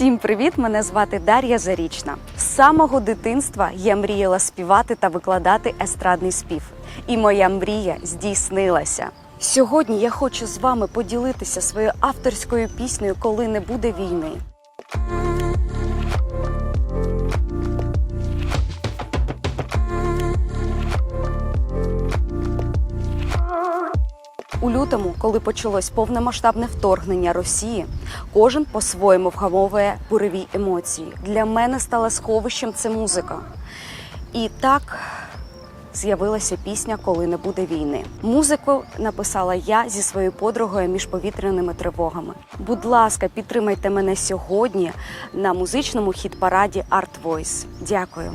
Всім привіт! Мене звати Дар'я Зарічна. З самого дитинства я мріяла співати та викладати естрадний спів. І моя мрія здійснилася. Сьогодні я хочу з вами поділитися своєю авторською піснею Коли не буде війни. У лютому, коли почалось повномасштабне вторгнення Росії, кожен по-своєму вгамовує буреві емоції. Для мене стала сховищем це музика. І так з'явилася пісня Коли не буде війни. Музику написала я зі своєю подругою між повітряними тривогами. Будь ласка, підтримайте мене сьогодні на музичному хіт-параді Art Voice. Дякую.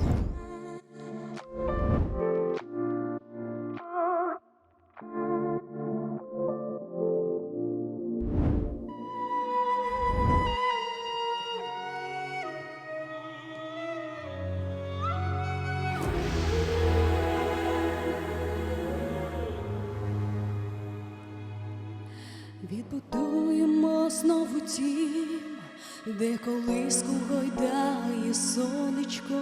Відбудуємо знову дім, де колиску гойдає сонечко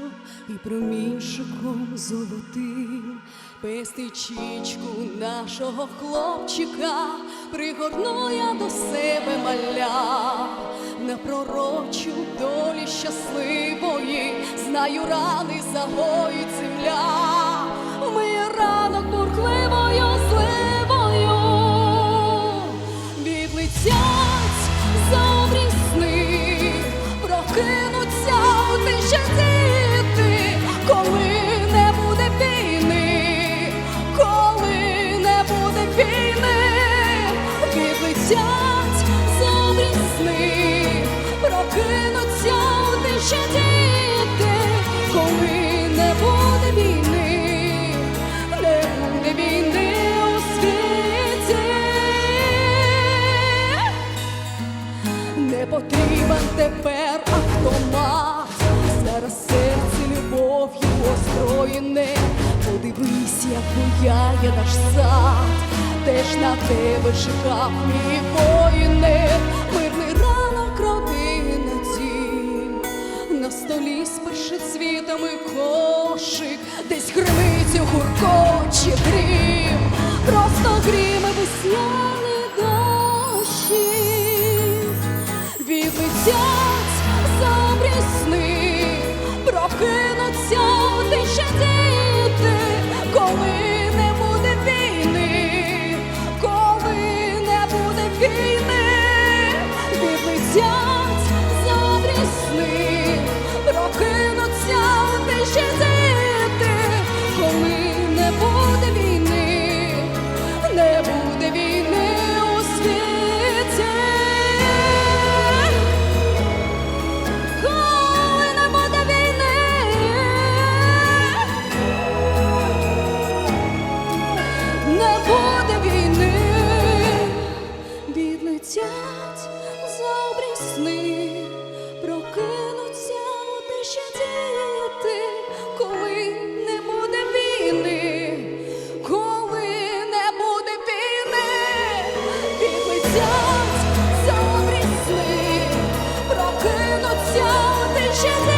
і промінчиком золотим пестить чічку нашого хлопчика, пригорну я до себе маля, на пророчу долі щасливої, знаю рани загоїть земля, сни, прокинуться у тиші діти, коли не буде війни, не буде війни у світі. Не потрібен тепер автомат, зараз серце любов'ю озброєне. Подивись, як буяє наш сад, теж на тебе чекав мій воїне, Ліс з першицвітами кошик, десь хримить гуркоче грім, просто гріми весняний дощі, відлетять за сни, прокинуться тише діти, коли. не буде війни, коли не буде війни, Відлетять заврісни прокинуться ще діти, коли не буде війни, не буде війни у світі, коли не буде війни, не буде війни, відлетять. що ти ще